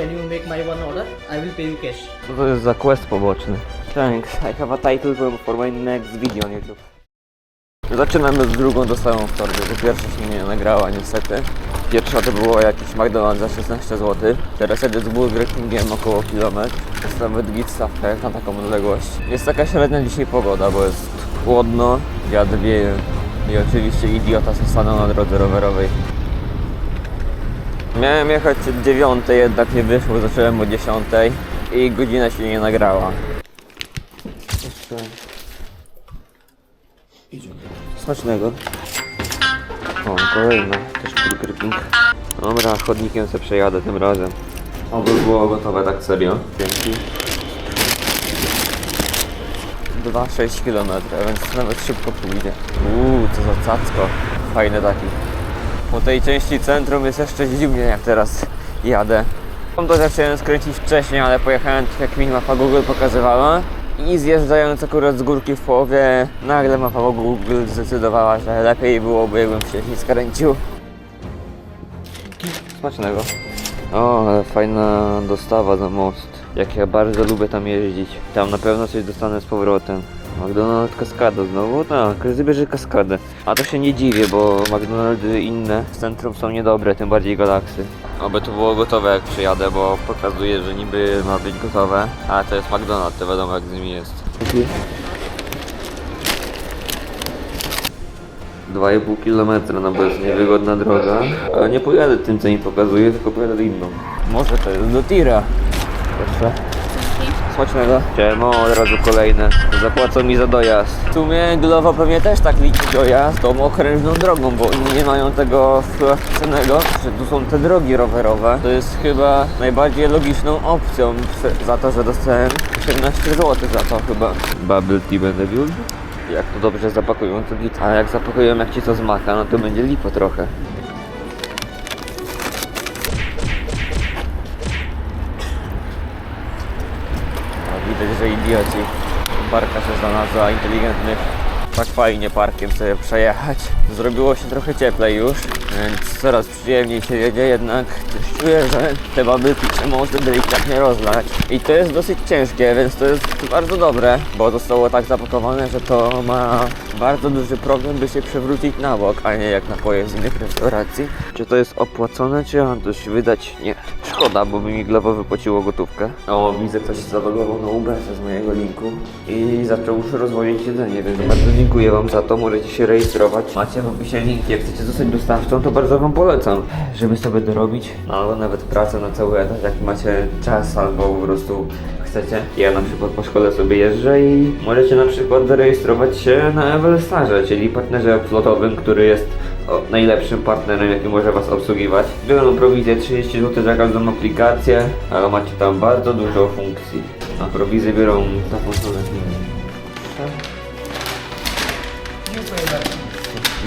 can you make my one order? I will pay you cash. Co to jest za quest poboczny? Thanks, I have a title for, my next video on YouTube. Zaczynamy z drugą dostawą w torbie, bo pierwsza się nie nagrała niestety. Pierwsza to było jakiś McDonald's za 16 zł. Teraz jedę z Burger Kingiem około kilometr. Jest nawet jak na taką odległość. Jest taka średnia dzisiaj pogoda, bo jest chłodno, wiatr wieje i oczywiście idiota stanął na drodze rowerowej. Miałem jechać od 9, jednak nie wyszło, zacząłem o 10 i godzina się nie nagrała. Jeszcze... Smacznego. O, kolejna, też Burger King. Dobra, chodnikiem sobie przejadę tym razem. Oby było gotowe tak serio. Dzięki. 2,6 km, więc nawet szybko pójdzie. Uuu, co za cacko. Fajny taki. Po tej części centrum jest jeszcze zimnie jak teraz jadę. Tam to chciałem skręcić wcześniej, ale pojechałem tak jak mi mapa Google pokazywała. I zjeżdżając akurat z górki w połowie, nagle mapa Google zdecydowała, że lepiej byłoby jakbym wcześniej skręcił. Smacznego. O, ale fajna dostawa za most. Jak ja bardzo lubię tam jeździć. Tam na pewno coś dostanę z powrotem. McDonald's Kaskada znowu? Tak, każdy bierze kaskadę. A to się nie dziwię, bo McDonaldy inne w centrum są niedobre, tym bardziej Galaksy. Oby to było gotowe jak przyjadę, bo pokazuje, że niby ma być gotowe. Ale to jest McDonald's, to wiadomo jak z nimi jest. 2,5 km, no bo jest niewygodna droga. Ale nie pojadę tym, co mi pokazuje, tylko pojadę inną. Może to jest do tira. Proszę. Smacznego. Od razu kolejne. Zapłacą mi za dojazd. W sumie Glovo pewnie też tak liczy dojazd tą okrężną drogą, bo oni nie mają tego wpisanego, że tu są te drogi rowerowe. To jest chyba najbardziej logiczną opcją za to, że dostałem 18 zł za to chyba. Bubble tea będę pił? Jak to dobrze zapakują, to git. A jak zapakują jak ci to z maka, no to będzie lipo trochę. Widać, że idioci. Barka się znalazła inteligentnych. Tak fajnie parkiem sobie przejechać. Zrobiło się trochę cieplej już, więc coraz przyjemniej się jedzie, jednak też czuję, że te babylki się może delikatnie rozlać. I to jest dosyć ciężkie, więc to jest bardzo dobre, bo zostało tak zapakowane, że to ma bardzo duży problem, by się przewrócić na bok, a nie jak napoje z innych restauracji. Czy to jest opłacone, czy mam coś wydać? Nie. Szkoda, bo by mi Glovo wypłaciło gotówkę. O, widzę, ktoś zalogował na Uberze z mojego linku i zaczął już rozwozić jedzenie, więc bardzo dziękuję Wam za to. Możecie się rejestrować. Macie w opisie link. Jak chcecie zostać dostawcą, to bardzo Wam polecam, żeby sobie dorobić. No, albo nawet pracę na cały etat, jak macie czas, albo po prostu chcecie. Ja na przykład po szkole sobie jeżdżę i możecie na przykład zarejestrować się na Everstarze, czyli partnerze flotowym, który jest najlepszym partnerem, jaki może Was obsługiwać. Biorą prowizję 30 zł za każdą aplikację, ale macie tam bardzo dużo funkcji. A prowizję biorą zapłacone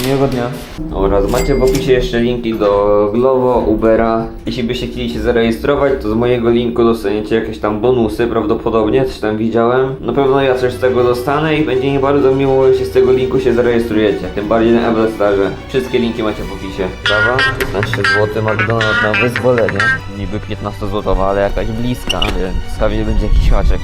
Miłego dnia. Oraz macie w opisie jeszcze linki do Glovo, Ubera. Jeśli byście chcieli się zarejestrować, to z mojego linku dostaniecie jakieś tam bonusy prawdopodobnie, coś tam widziałem. Na pewno ja coś z tego dostanę i będzie mi bardzo miło, jeśli z tego linku się zarejestrujecie. Tym bardziej na Everstarze. Wszystkie linki macie w opisie. Prawa? 15 zł McDonald's na wyzwolenie. Niby 15 zł, ale jakaś bliska, więc pewnie będzie jakiś haczek.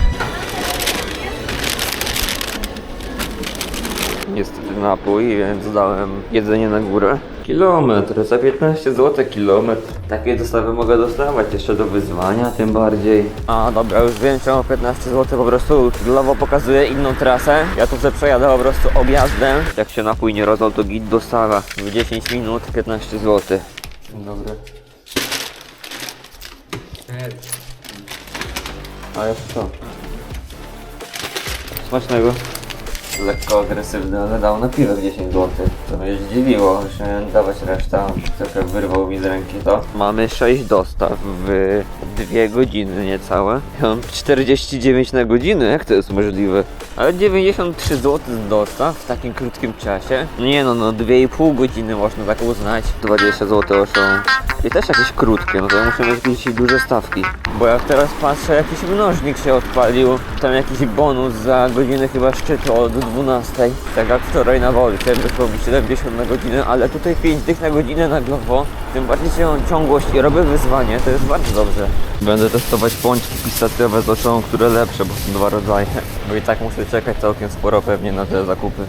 Niestety napój, więc dałem jedzenie na górę. Kilometr, za 15 zł kilometr. Takie dostawy mogę dostawać jeszcze do wyzwania, tym bardziej. A dobra, już wiem czemu 15 zł po prostu Glovo pokazuje inną trasę. Ja tu sobie przejadę po prostu objazdem. Jak się napój nie rozlał, to git dostawa. W 10 minut 15 zł. Dzień dobry. A jeszcze co? Smacznego lekko agresywny, ale dał na piwo 10 zł. To mnie zdziwiło, że miałem dawać resztę, trochę wyrwał mi z ręki to. Mamy 6 dostaw w 2 godziny niecałe. Ja mam 49 na godzinę, jak to jest możliwe? Ale 93 zł z dostaw w takim krótkim czasie. Nie no, no 2,5 godziny można tak uznać. 20 zł są. I też jakieś krótkie, no to ja muszę mieć duże stawki. Bo jak teraz patrzę, jakiś mnożnik się odpalił. Tam jakiś bonus za godzinę chyba szczytu od 12. Tak jak wczoraj na Wolcie, wyszło mi 70 na godzinę, ale tutaj 5 dych na godzinę na glowo. Tym bardziej, że mam ciągłość i robię wyzwanie, to jest bardzo dobrze. Będę testować pączki pistacjowe z oczą, które lepsze, bo są dwa rodzaje. Bo i tak muszę czekać całkiem sporo pewnie na te zakupy.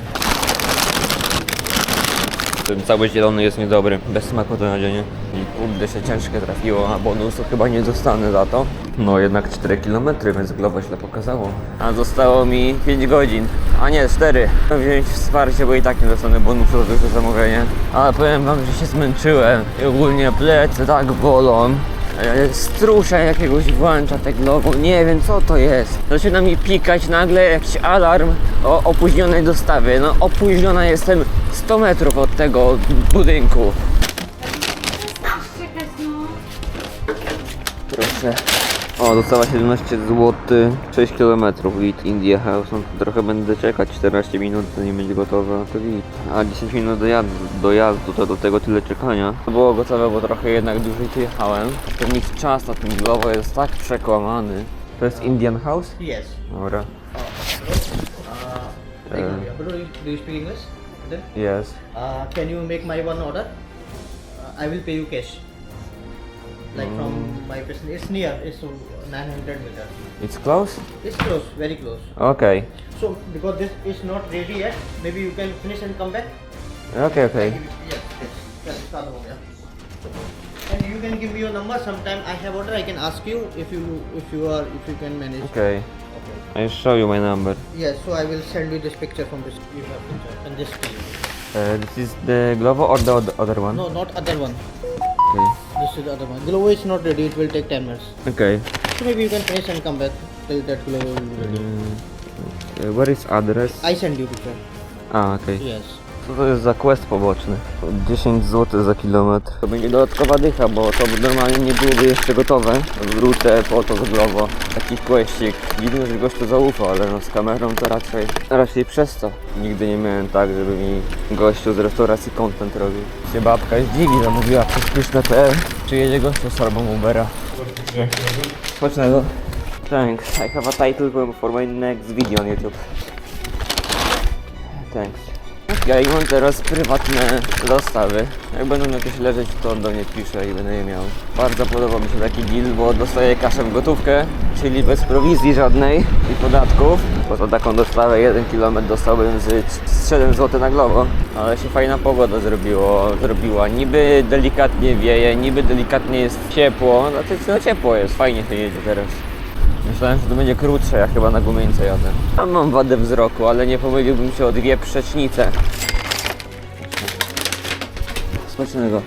Cały zielony jest niedobry, bez smaku to nadzienie. I kurde się ciężkie trafiło, a bonusu chyba nie dostanę za to. No jednak 4 km, więc Glovo źle pokazało. A zostało mi 5 godzin, a nie 4. Wziąć wsparcie, bo i tak nie dostanę bonusu za duże zamówienie. Ale powiem wam, że się zmęczyłem i ogólnie plecy tak bolą. Strusza jakiegoś włącza te globo, nie wiem co to jest. Zaczyna mi pikać nagle jakiś alarm o opóźnionej dostawie. No opóźniona jestem 100 metrów od tego budynku. Proszę. O, dostała 17 zł, 6 km with India House. No to trochę będę czekać, 14 minut to nie będzie gotowe, to git. A 10 minut do jazdu, do jazdu to do tego tyle czekania. To było gotowe, bo trochę jednak dłużej tu jechałem. Ten ich czas na tym głowo jest tak przekłamany. To jest Indian House? Yes. Dobra. Uh, do you speak English? Then, Yes. uh, can you make my one order? Uh, I will pay you cash. Like from my person, it's near. It's uh, 900 meters. It's close? It's close, very close. Okay. So because this is not ready yet, maybe you can finish and come back. Okay, okay. Yes, yes. yes start the home. And you can give me your number. Sometime I have order. I can ask you if you if you are if you can manage. Okay. Okay. I show you my number. Yes. So I will send you this picture from this. You have picture and this pay. Uh, this is the Glovo or the oth- other one? No, not other one. Okay. This is the other one. Glovo is not ready. It will take 10 minutes. Okay. So maybe you can finish and come back till that be ready. Uh, where is address? I send you picture. A, okej. Yes. Co to jest za quest poboczny? 10 zł za kilometr. To będzie dodatkowa dycha, bo to normalnie nie byłoby jeszcze gotowe. Wrócę po to z Glovo. Taki questik. Dziwne, że gościu zaufał, ale no z kamerą to raczej, raczej przez to. Nigdy nie miałem tak, żeby mi gościu z restauracji content robił. Się babka zdziwi, zamówiła przez pyszne.pl. Czy jedzie gościu z Ubera? Smacznego. Thanks. I have a title for my next video on YouTube. Thanks. Ja mam teraz prywatne dostawy. Jak będą jakieś leżeć, to do mnie piszę i będę je miał. Bardzo podoba mi się taki deal, bo dostaję kaszę w gotówkę, czyli bez prowizji żadnej i podatków. Bo za taką dostawę 1 km dostałbym z z 7 zł na glowo. Ale się fajna pogoda zrobiło, zrobiła. Niby delikatnie wieje, niby delikatnie jest ciepło. Znaczy no ciepło jest, fajnie się jedzie teraz. Myślałem, że to będzie krótsze, ja chyba na gumieńce jadę. Tam mam wadę wzroku, ale nie pomyliłbym się o dwie przecznice. Smacznego.